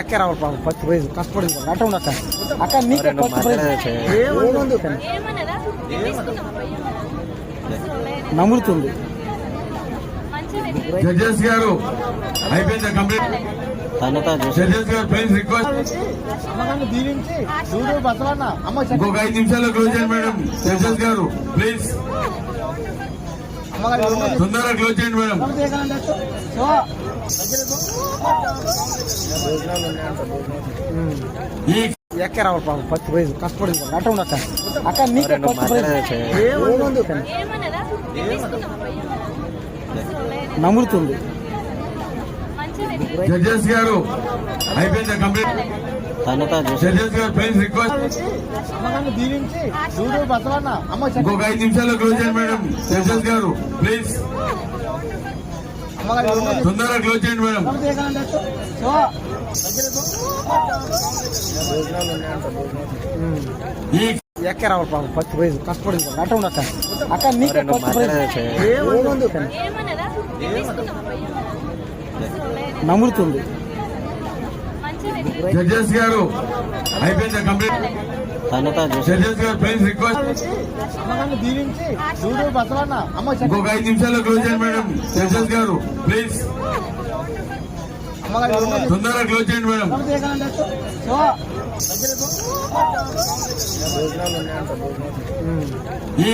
ఎక్క రావాలి పాపం ఫస్ట్ ప్రైజ్ కష్టపడింది అట్ట ఉండు అక్క. అక్క నీకే ఫస్ట్ ప్రైజ్. ఏముంది? జడ్జెస్ గారు అయిపోయిందా కంప్లీట్. జడ్జెస్ గారు ప్లీజ్ రిక్వెస్ట్ దీవించి చూడు బసవన్న అమ్మ ఇంకొక ఐదు నిమిషాల్లో క్లోజ్ చేయండి మేడం. జడ్జెస్ గారు ప్లీజ్ తొందరగా క్లోజ్ చేయండి మేడం. ఈ ఎక్క రావాలి పాపం ఫస్ట్ ప్రైజ్ కష్టపడింది అట్ట ఉండు అక్క అక్క నీకే ఫస్ట్ ప్రైజ్ మంచిదే జడ్జెస్ గారు అయిపోయిందా కంప్లీట్? జడ్జెస్ గారు ప్లీజ్ రిక్వెస్ట్ ఇంకొక ఐదు నిమిషాల్లో క్లోజ్ చేయండి మేడం. జడ్జెస్ గారు ప్లీజ్ తొందరగా క్లోజ్ చేయండి మేడం. ఈ ఎక్క రావాలి పాపం ఫస్ట్ ప్రైజ్ కష్టపడింది అట్ట ఉండు అక్క అక్క నీకే రెండు ఫస్ట్ ప్రైజ్ మాట్లాడచ్చు. ఏముంది ఏమన్నదా జడ్జెస్ గారు అయిపోయిందా కంప్లీట్. జడ్జెస్ గారు ప్లీజ్ రిక్వెస్ట్ ఇంకొక ఐదు నిమిషాల్లో క్లోజ్ చేయండి మేడం. జడ్జెస్ గారు ప్లీజ్ తొందరగా క్లోజ్ చేయండి మేడం. ఈ